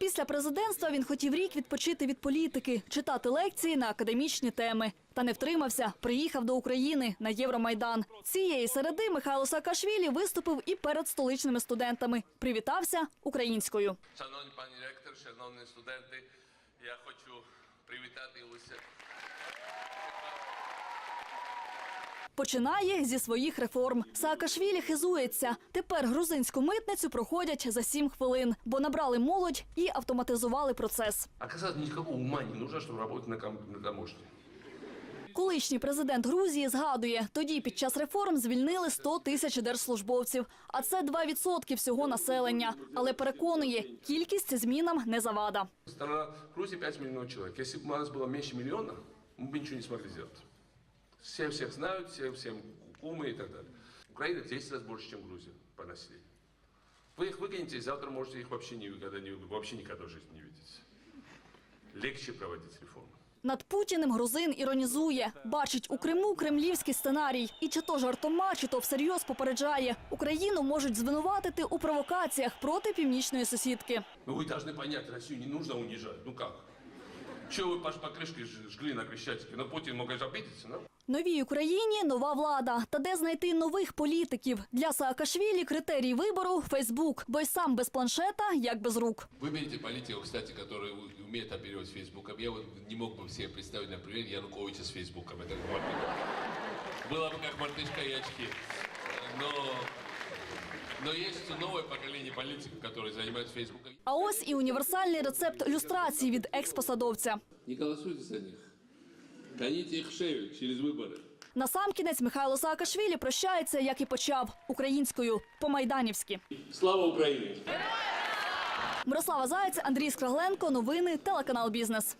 Після президентства він хотів рік відпочити від політики, читати лекції на академічні теми. Та не втримався, приїхав до України на Євромайдан. Цієї середи Михайло Саакашвілі виступив і перед столичними студентами. Привітався українською. Шановні пані ректор, шановні студенти, я хочу привітати усе. Починає зі своїх реформ. Саакашвілі хизується. Тепер грузинську митницю проходять за сім хвилин, бо набрали молодь і автоматизували процес. Оказалось, никакого ума не нужно, чтобы работать на, ком- на таможне. Колишній президент Грузії згадує, тоді під час реформ звільнили 100 тисяч держслужбовців, а це 2% всього населення. Але переконує, кількість змінам не завада. Страна Грузии 5 миллионов человек. Если бы у нас было меньше миллиона, мы бы ничего не смогли сделать. Все всех знают, все всем кумы и так далее. Украина в 10 раз больше, чем Грузия по населению. Вы их выгоните, и завтра можете их вообще, никогда, не, вообще никогда в жизни не видеть. Легче проводить реформы. Над Путіним грузин іронізує, бачить у Криму кремлівський сценарій. І чи то жартома, чи то всерйоз попереджає. Україну можуть звинуватити у провокаціях проти північної сусідки. Ну вы должны понять, Россию не нужно унижать. Ну как? Чего вы по покрышке ж- жгли на Крещатике? Ну Путин мог же обидеться, да? Новій Україні нова влада. Та де знайти нових політиків для Саакашвілі критерій вибору Фейсбук, бо й сам без планшета, як без рук. Выберите политика, кстати, который у- умеет оперировать Фейсбуком. Я вот не мог бы себе представить, например, Януковича с Фейсбуком. Это как мартышка. Было бы как мартышка и очки. Но, но есть новое поколение политиков, которые занимаются Фейсбуком. А ось і універсальний рецепт люстрації від експосадовця. Не голосуйте за них. Гоните їх шею через вибори. Насамкінець Михайло Саакашвілі прощається, як і почав українською по-майданівськи. Слава Україні! Мирослава Заяць, Андрій Скрагленко. Новини телеканал Бізнес.